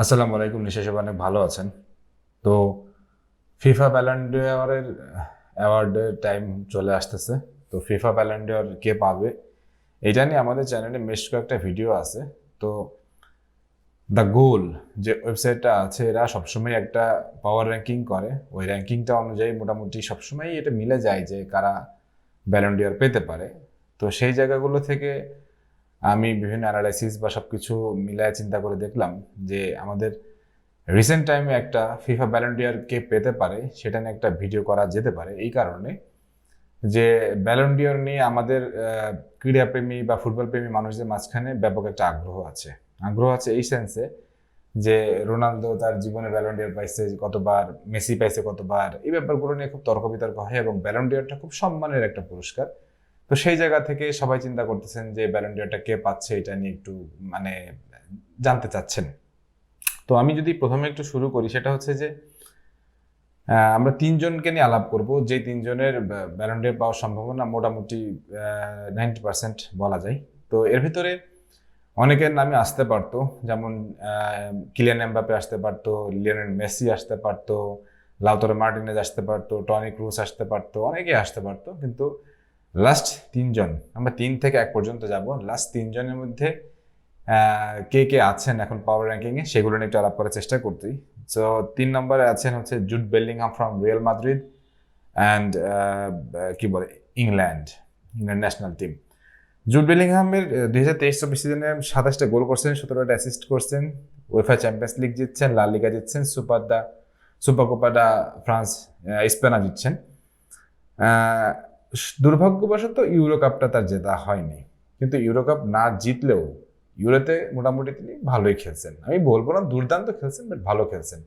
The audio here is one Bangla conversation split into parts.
আসসালামু আলাইকুম নিশ্চয় সবাই অনেক ভালো আছেন? তো ফিফা ব্যালেন্ডিয়ারের অ্যাওয়ার্ডের টাইম চলে আসতেছে। তো ফিফা ব্যালেন্ডিয়ার কে পাবে? এটা নিয়ে আমাদের চ্যানেলে বেশ কয়েকটা ভিডিও আছে। তো দ্য গোল যে ওয়েবসাইটটা আছে, এরা সবসময় একটা পাওয়ার র্যাঙ্কিং করে। ওই র্যাঙ্কিংটা অনুযায়ী মোটামুটি সবসময় এটা মিলে যায় যে কারা ব্যালেন্ডিয়ার পেতে পারে। তো সেই জায়গাগুলো থেকে আমি বিভিন্ন অ্যানালাইসিস বা সব কিছু মিলায় চিন্তা করে দেখলাম যে আমাদের রিসেন্ট টাইমে একটা ফিফা ব্যালেন্ডিয়ার কে পেতে পারে, সেটা নিয়ে একটা ভিডিও করা যেতে পারে। এই কারণে যে ব্যালন্ডিয়র নিয়ে আমাদের ক্রীড়াপ্রেমী বা ফুটবল প্রেমী মানুষদের মাঝখানে ব্যাপক একটা আগ্রহ আছে। আগ্রহ আছে এই সেন্সে যে রোনালদো তার জীবনে ব্যালন্ডিয়ার পাইছে কতবার, মেসি পাইছে কতবার, এই ব্যাপারগুলো নিয়ে খুব তর্ক বিতর্ক হয় এবং ব্যালন্ডিয়ারটা খুব সম্মানের একটা পুরস্কার। তো সেই জায়গা থেকে সবাই চিন্তা করতেছেন যে ব্যালন্ডিয়ারটা কে পাচ্ছে এটা নিয়ে একটু মানে জানতে চাচ্ছেন। তো আমি যদি প্রথমে একটু শুরু করি, সেটা হচ্ছে যে আমরা তিনজনকে নিয়ে আলাপ করব। যে তিনজনের ব্যালন্ডিয়ার পাওয়ার সম্ভাবনা মোটামুটি নাইনটি পার্সেন্ট বলা যায়। তো এর ভিতরে অনেকের নামে আসতে পারতো, যেমন কিলিয়ান এমবাপে আসতে পারতো, লিওনেল মেসি আসতে পারতো, লাউতরো মার্টিনেজ আসতে পারতো, টনি ক্রুস আসতে পারতো, অনেকেই আসতে পারতো। কিন্তু লাস্ট তিনজন। আমরা তিন থেকে এক পর্যন্ত যাব। লাস্ট তিনজনের মধ্যে কে কে আছেন এখন পাওয়ার র্যাঙ্কিংয়ে সেগুলো নিয়ে একটু আলাপ করার চেষ্টা করতেই সো তিন নম্বরে আছেন হচ্ছে Jude Bellingham from Real Madrid and কি বলে England England national team Jude বেলিংহামের দুই হাজার তেইশ চব্বিশ সিজনে সাতাশটা গোল করছেন, সতেরোটা অ্যাসিস্ট করছেন। ওয়েফা চ্যাম্পিয়ন্স লিগ জিতছেন la Liga জিতছেন Super de Super Copa de France স্পেনা জিতছেন দুর্ভাগ্যবশত ইউরো কাপটা তার জেতা হয়নি। কিন্তু ইউরো কাপ না জিতলেও ইউরোতে মোটামুটি তিনি ভালোই খেলছেন। আমি বলব না দুর্দান্ত খেলছেন বাট ভালো খেলছেন।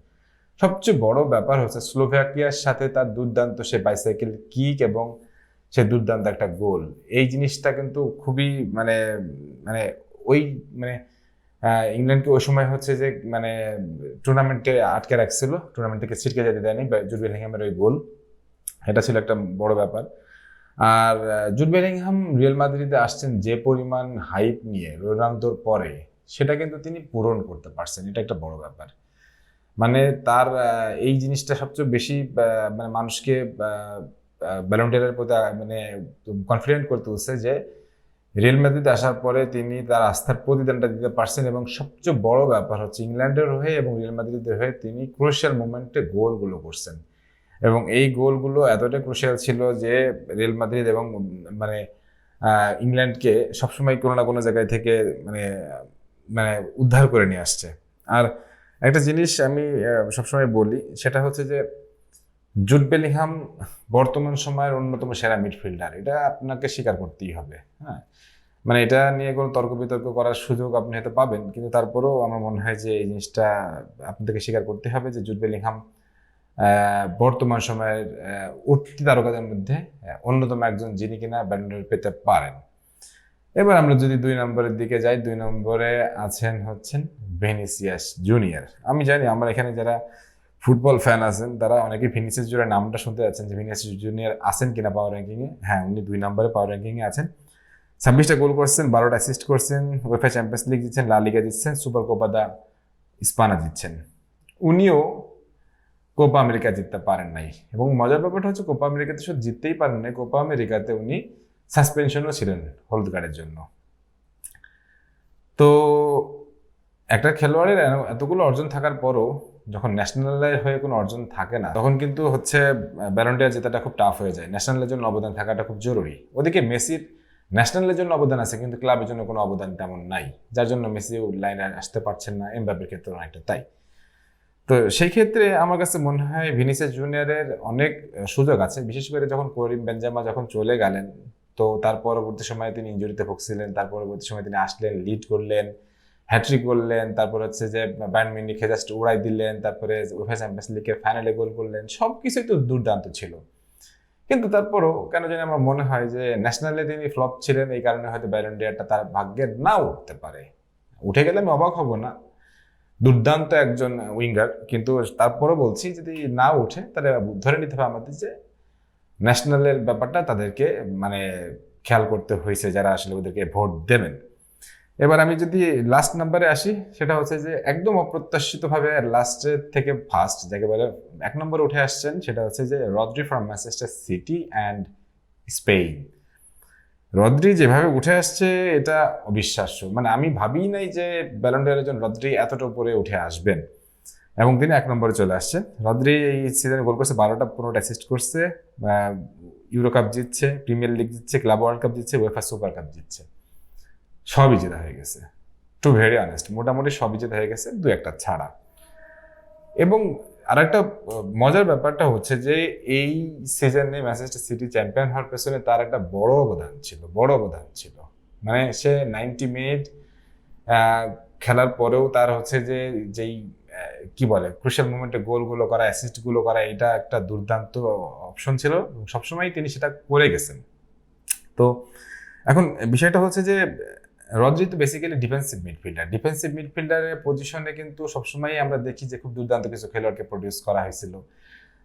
সবচেয়ে বড় ব্যাপার হচ্ছে স্লোভাকিয়ার সাথে তার দুর্দান্ত সে বাইসাইকেল কিক এবং সে দুর্দান্ত একটা গোল এই জিনিসটা কিন্তু খুবই মানে মানে ওই মানে ইংল্যান্ডকে ওই সময় হচ্ছে যে মানে টুর্নামেন্টে আটকে রাখছিল। টুর্নামেন্ট থেকে ছিটকে যেতে দেয়নি জুড বেলিংহামের ওই গোল এটা ছিল একটা বড় ব্যাপার। আর জুড বেলিংহাম রিয়েল মাদ্রিদে আসছেন যে পরিমাণ হাইপ নিয়ে রোনালদোর পরে, সেটা কিন্তু তিনি পূরণ করতে পারছেন। এটা একটা বড় ব্যাপার। মানে তার এই জিনিসটা সবচেয়ে বেশি মানে মানুষকে ব্যালন্টিয়ারের প্রতি মানে কনফিডেন্ট করতে হচ্ছে যে রিয়েল মাদ্রিদে আসার পরে তিনি তার আস্থার প্রতিদানটা দিতে পারছেন এবং সবচেয়ে বড় ব্যাপার হচ্ছে ইংল্যান্ডের হয়ে এবং রিয়েল মাদ্রিদের হয়ে তিনি ক্রুশিয়াল মোমেন্টে গোলগুলো করছেন। এবং এই গোলগুলো এতটাই ক্রুশিয়াল ছিল যে রিয়েল মাদ্রিদ এবং মানে ইংল্যান্ডকে সবসময় কোনো না কোনো জায়গায় থেকে মানে মানে উদ্ধার করে নিয়ে আসছে। আর একটা জিনিস আমি সবসময় বলি, সেটা হচ্ছে যে জুড বেলিহাম বর্তমান সময়ের অন্যতম সেরা মিডফিল্ডার, এটা আপনাকে স্বীকার করতেই হবে হ্যাঁ? মানে এটা নিয়ে কোনো তর্ক বিতর্ক করার সুযোগ আপনি হয়তো পাবেন, কিন্তু তারপরেও আমার মনে হয় যে এই জিনিসটা আপনাদেরকে স্বীকার করতে হবে যে জুড বেলিংহাম বর্তমান সময়ের উঠতি তারকাদের মধ্যে অন্যতম একজন যিনি কিনা ব্যান্ডার পেতে পারেন। এবার আমরা যদি দুই নম্বরের দিকে যাই, দুই নম্বরে আছেন হচ্ছেন ভেনিসিয়াস জুনিয়র আমি জানি আমার এখানে যারা ফুটবল ফ্যান আছেন, তারা অনেকে ভিনিসিয়াস জুনিয়র নামটা শুনতে যাচ্ছেন যে ভিনিসিয়াস জুনিয়র আছেন কিনা পাওয়ার র্যাঙ্কিংয়ে হ্যাঁ উনি দুই নম্বরে পাওয়ার র্যাঙ্কিংয়ে আছেন। ছাব্বিশটা গোল করছেন, বারোটা অ্যাসিস্ট করছেন ওয়েফা চ্যাম্পিয়ন্স লিগ দিচ্ছেন লা লিগা দিচ্ছেন সুপার কোপা দা ইস্পানা দিচ্ছেন উনিও কোপা আমেরিকা জিততে পারেন নাই। এবং মজার ব্যাপারটা হচ্ছে কোপা আমেরিকাতে শুধু জিততেই পারেন নাই কোপা আমেরিকাতে উনি সাসপেনশনও ছিলেন হলুদ কার্ডের জন্য। তো একটা খেলোয়াড়ের এতগুলো অর্জন থাকার পরও যখন ন্যাশনালের হয়ে কোনো অর্জন থাকে না, তখন কিন্তু হচ্ছে ব্যালন্টিয়ার জেতাটা খুব টাফ হয়ে যায়। ন্যাশনালের জন্য অবদান থাকাটা খুব জরুরি। ওদিকে মেসির ন্যাশনালের জন্য অবদান আছে, কিন্তু ক্লাবের জন্য কোনো অবদান তেমন নাই। যার জন্য মেসি লাইনে আসতে পারছেন না এমবাপের ক্ষেত্রে অনেকটা তাই। তো সেই ক্ষেত্রে আমার কাছে মনে হয় ভিনিসিয়াস জুনিয়রের অনেক সুযোগ আছে। বিশেষ করে যখন করিম বেঞ্জামা যখন চলে গেলেন, তো তার পরবর্তী সময়ে তিনি ইঞ্জুরিতে ভুগছিলেন, তার পরবর্তী সময়ে তিনি আসলেন লিড করলেন হ্যাট্রিক করলেন, তারপর হচ্ছে যে ব্যান্ড মিনিখে জাস্ট উড়াই দিলেন, তারপরে উভয় চ্যাম্পিয়ন্স লিগের ফাইনালে গোল করলেন সব কিছুই তো দুর্দান্ত ছিল। কিন্তু তারপরও কেন জানি আমার মনে হয় যে ন্যাশনালে তিনি ফ্লপ ছিলেন, এই কারণে হয়তো ব্যালন্ডিয়ারটা তার ভাগ্যের নাও উঠতে পারে। উঠে গেলে আমি অবাক হব না। দুর্দান্ত একজন উইঙ্গার, কিন্তু তারপরও বলছি যদি না উঠে তাহলে ধরে নিতে হবে আমাদের যে ন্যাশনালের ব্যাপারটা তাদেরকে মানে খেয়াল করতে হয়েছে যারা আসলে ওদেরকে ভোট দেবেন। এবার আমি যদি লাস্ট নাম্বারে আসি, সেটা হচ্ছে যে একদম অপ্রত্যাশিতভাবে লাস্টের থেকে ফার্স্ট যাকে বলে এক নম্বরে উঠে আসছেন, সেটা হচ্ছে যে Rodri from Manchester City and Spain Rodri যেভাবে উঠে আসছে, এটা অবিশ্বাস্য। মানে আমি ভাবি নাই যে ব্যালন্ডিয়ারের জন্য রদ্রি এতটা উপরে উঠে আসবেন। এবং তিনি এক নম্বরে চলে আসছে। রদ্রি এই সিজনে গোল করছে, বারোটা পনেরোটা অ্যাসিস্ট করছে ইউরো কাপ জিতছে প্রিমিয়ার লিগ জিতছে ক্লাব ওয়ার্ল্ড কাপ জিতছে ওয়েফা সুপার কাপ জিতছে। সবই জেতা হয়ে গেছে। টু ভেরি অনেস্ট মোটামুটি সবই জেতা হয়ে গেছে, দু একটা ছাড়া। এবং আরেকটা একটা মজার ব্যাপারটা হচ্ছে যে এই সিজনে ম্যানচেস্টার সিটি চ্যাম্পিয়ন হওয়ার পেছনে তার একটা বড় অবদান ছিল, বড় অবদান ছিল। মানে সে নাইনটি মিনিট খেলার পরেও তার হচ্ছে যে, যেই কি বলে ক্রুশিয়াল মুভমেন্টে গোলগুলো করা অ্যাসিস্টগুলো করা, এটা একটা দুর্দান্ত অপশন ছিল সবসময় তিনি সেটা করে গেছেন। তো এখন বিষয়টা হচ্ছে যে রদ্রি তো বেসিক্যালি ডিফেন্সিভ মিডফিল্ডার ডিফেন্সিভ মিডফিল্ডারের পজিশনে কিন্তু সবসময় আমরা দেখি যে খুব দুর্দান্ত কিছু খেলোয়াড়কে প্রডিউস করা হয়েছিল।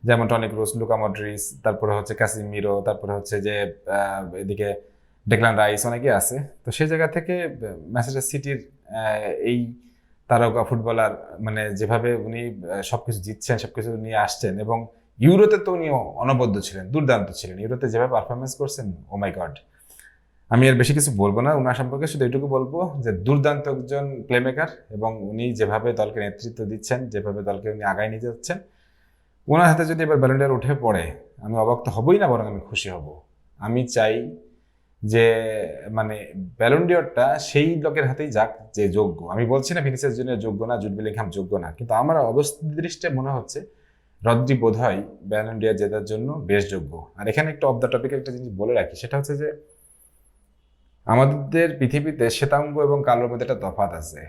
যেমন টনিক রোজ লুকা মডরিস তারপরে হচ্ছে কাসিমিরো তারপরে হচ্ছে যে এদিকে ডেকলান রাইস অনেকে আছে। তো সেই জায়গা থেকে ম্যানচেস্টার সিটির এই তারকা ফুটবলার মানে যেভাবে উনি আহ, সবকিছু জিতছেন সবকিছু নিয়ে আসছেন এবং ইউরোতে তো উনি অনবদ্য ছিলেন দুর্দান্ত ছিলেন। ইউরোতে যেভাবে পারফরমেন্স করছেন ও মাই গড আমি আর বেশি কিছু বলব না। ওনার সম্পর্কে শুধু এটুকু বলব যে দুর্দান্ত একজন প্লেমেকার এবং উনি যেভাবে দলকে নেতৃত্ব দিচ্ছেন, যেভাবে দলকে উনি আগায় নিয়ে যাচ্ছেন ওনার হাতে যদি এবার ব্যালেন্ডার উঠে পড়ে, আমি অবাক তো হবই না, বরং আমি খুশি হব। আমি চাই যে মানে ব্যালন্ডিয়রটা সেই লোকের হাতেই যাক যে যোগ্য। আমি বলছি না ভিনিসিয়াস জন্য যোগ্য না জুট বেলিংহাম যোগ্য না, কিন্তু আমার অবস্থা দৃষ্টে মনে হচ্ছে রদ্রি বোধহয় ব্যালন্ডিয়ার জেতার জন্য বেশ যোগ্য। আর এখানে একটু অফ দ্য টপিক একটা জিনিস বলে রাখি, সেটা হচ্ছে যে আমাদের পৃথিবীতে শ্বেতাঙ্গ এবং কালোর মধ্যে একটা তফাত আছে।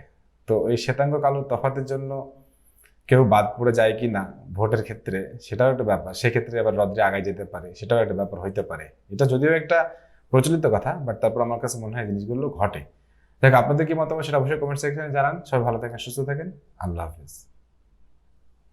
তো এই শ্বেতাঙ্গ কালোর তফাতের জন্য কেউ বাদ পড়ে যায় কি না ভোটের ক্ষেত্রে, সেটাও একটা ব্যাপার। সেক্ষেত্রে আবার রদ্রে আগায় যেতে পারে, সেটাও একটা ব্যাপার হইতে পারে। এটা যদিও একটা প্রচলিত কথা বাট তারপর আমার কাছে মনে হয় জিনিসগুলো ঘটে। দেখ আপনাদের কি মতামত সেটা অবশ্যই কমেন্ট সেকশনে জানান। সবাই ভালো থাকেন, সুস্থ থাকেন। আল্লাহ হাফিজ।